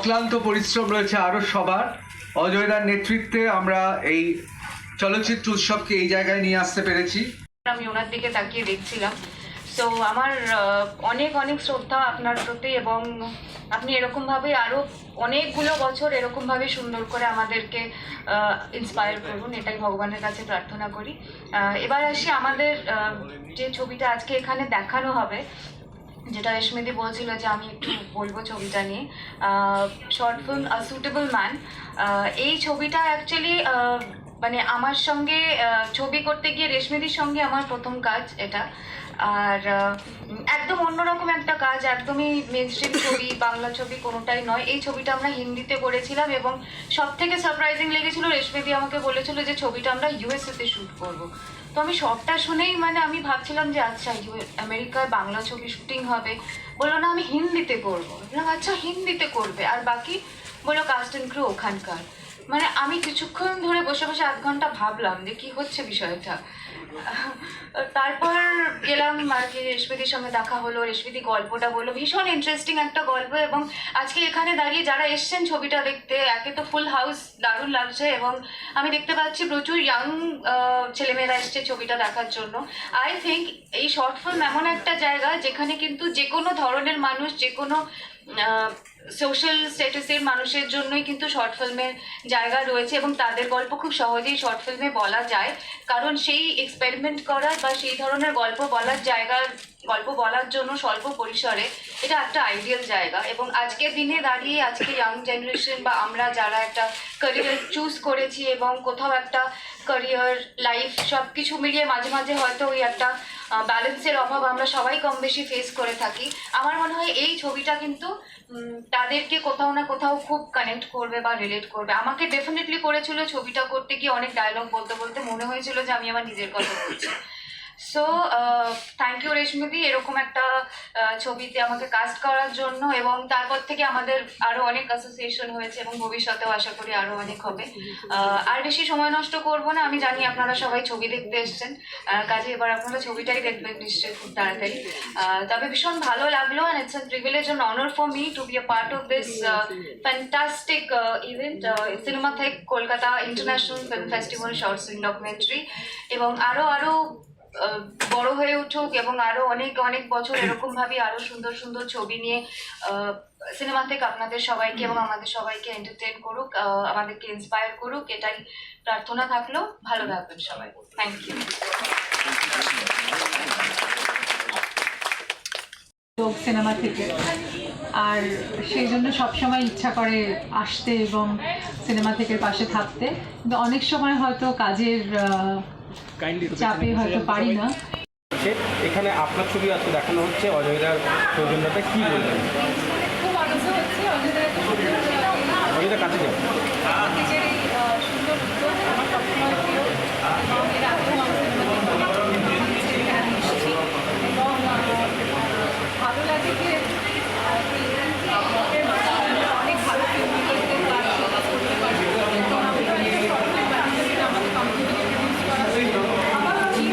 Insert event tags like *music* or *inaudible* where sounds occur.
অক্লান্ত পরিশ্রম রয়েছে আরও সবার। অজয়দার নেতৃত্বে আমরা এই চলচ্চিত্র উৎসবকে এই জায়গায় নিয়ে আসতে পেরেছি। আমি ওনার দিকে তাকিয়ে দেখছিলাম। তো আমার অনেক অনেক শ্রদ্ধা আপনার প্রতি এবং আপনি এরকমভাবে আরও অনেকগুলো বছর এরকমভাবে সুন্দর করে আমাদেরকে ইন্সপায়ার করুন। এটাই ভগবানের কাছে প্রার্থনা করি। এবার আসি আমাদের যে ছবিটা আজকে এখানে দেখানো হবে। যেটা রেশমিদি বলছিল যে আমি একটু *clears throat* বলব ছবিটা নিয়ে। শর্ট ফিল্ম সুটেবল ম্যান এই ছবিটা অ্যাকচুয়ালি মানে আমার সঙ্গে ছবি করতে গিয়ে রেশমিদির সঙ্গে আমার প্রথম কাজ এটা। আর একদম অন্যরকম একটা কাজ, একদমই মেনস্ট্রিম ছবি, বাংলা ছবি কোনোটাই নয়। এই ছবিটা আমরা হিন্দিতে করেছিলাম এবং সব থেকে সারপ্রাইজিং লেগেছিল, রেশমিদি আমাকে বলেছিল যে ছবিটা আমরা ইউএসএতে শ্যুট করব। তো আমি সবটা শুনেই মানে আমি ভাবছিলাম যে আচ্ছা ইউ- আমেরিকায় বাংলা ছবি শুটিং হবে। বলল, না, আমি হিন্দিতে করব। আচ্ছা হিন্দিতে করবে। আর বাকি বলল কাস্ট অ্যান্ড ক্রু ওখানকার। মানে আমি কিছুক্ষণ ধরে বসে বসে আধ ঘণ্টা ভাবলাম যে কি হচ্ছে বিষয়টা। তারপর গেলাম আর কি রেশমিদির সঙ্গে দেখা হলো, রেশমিদি গল্পটা বলল, ভীষণ ইন্টারেস্টিং একটা গল্প এবং আজকে এখানে দাঁড়িয়ে যারা এসছেন ছবিটা দেখতে, একে তো ফুল হাউস দারুণ লাগছে এবং আমি দেখতে পাচ্ছি প্রচুর ইয়াং ছেলেমেয়েরা এসছে ছবিটা দেখার জন্য। আই থিঙ্ক এই শর্ট ফিল্ম এমন একটা জায়গা যেখানে কিন্তু যে কোনো ধরনের মানুষ যে কোনো সোশ্যাল স্ট্যাটাসের মানুষের জন্যই কিন্তু শর্ট ফিল্মের জায়গা রয়েছে এবং তাদের গল্প খুব সহজেই শর্ট ফিল্মে বলা যায়। কারণ সেই এক্সপেরিমেন্ট করার বা সেই ধরনের গল্প বলার জায়গার গল্প বলার জন্য স্বল্প পরিসরে এটা একটা আইডিয়াল জায়গা। এবং আজকের দিনে দাঁড়িয়ে আজকে ইয়াং জেনারেশন বা আমরা যারা একটা ক্যারিয়ার চুজ করেছি এবং কোথাও একটা ক্যারিয়ার লাইফ সব কিছু মিলিয়ে মাঝে মাঝে হয়তো ওই একটা ব্যালেন্সের অভাব আমরা সবাই কম বেশি ফেস করে থাকি। আমার মনে হয় এই ছবিটা কিন্তু তাদেরকে কোথাও না কোথাও খুব কানেক্ট করবে বা রিলেট করবে। আমাকে ডেফিনেটলি করেছিল ছবিটা করতে গিয়ে অনেক ডায়লগ বলতে বলতে মনে হয়েছিল যে আমি আমার নিজের কথা বলছি। সো থ্যাংক ইউ রেশমিদি এরকম একটা ছবিতে আমাকে কাস্ট করার জন্য এবং তারপর থেকে আমাদের আরও অনেক অ্যাসোসিয়েশন হয়েছে এবং ভবিষ্যতেও আশা করি আরও অনেক হবে। আর বেশি সময় নষ্ট করব না। আমি জানি আপনারা সবাই ছবি দেখতে এসেছেন। কাজে এবার আপনারা ছবিটাই দেখবেন নিশ্চয়ই খুব তাড়াতাড়ি। তবে ভীষণ ভালো লাগল and it's a privilege and honor for me to be a part of this fantastic uh, uh, cinema থেকে Kolkata international film festival shorts film documentary এবং আরও আরও আহ, বড় হয়ে উঠুক এবং আরও অনেক অনেক বছর এরকম ভাবে আরও সুন্দর সুন্দর ছবি নিয়ে সিনেমা থেকে আপনাদের সবাইকে এবং আমাদের সবাইকে এন্টারটেন করুক আমাদেরকে ইন্সপায়ার করুক, এটাই প্রার্থনা থাকল। ভালো থাকবেন সবাই। থ্যাংক ইউ সিনেমা থেকে। আর সেই জন্য সবসময় ইচ্ছা করে আসতে এবং সিনেমা থেকে পাশে থাকতে। কিন্তু অনেক সময় হয়তো কাজের চাপে হয়তো পারি না। এখানে আপনার ছবি আজকে দেখানো হচ্ছে অজয়দার সৌজন্যতা কি বলবেন? খুব আনন্দ হচ্ছে অজয়দা কাছে যাও নিজের এই সুন্দর উদ্যোগ আমার সবসময় প্রিয় এবং এর আগেও আমার সিনেমা এখানে এসেছি এবং ভালো লাগে যে লোকের মাধ্যমে আমরা অনেক ভালো ফিল্ম করতে পারছি করতে পারছি এবং আমাদের অনেক সরকারি বাণিজ্য আমাদের কোম্পানিকে প্রডিউস করা হয়েছে আমার চির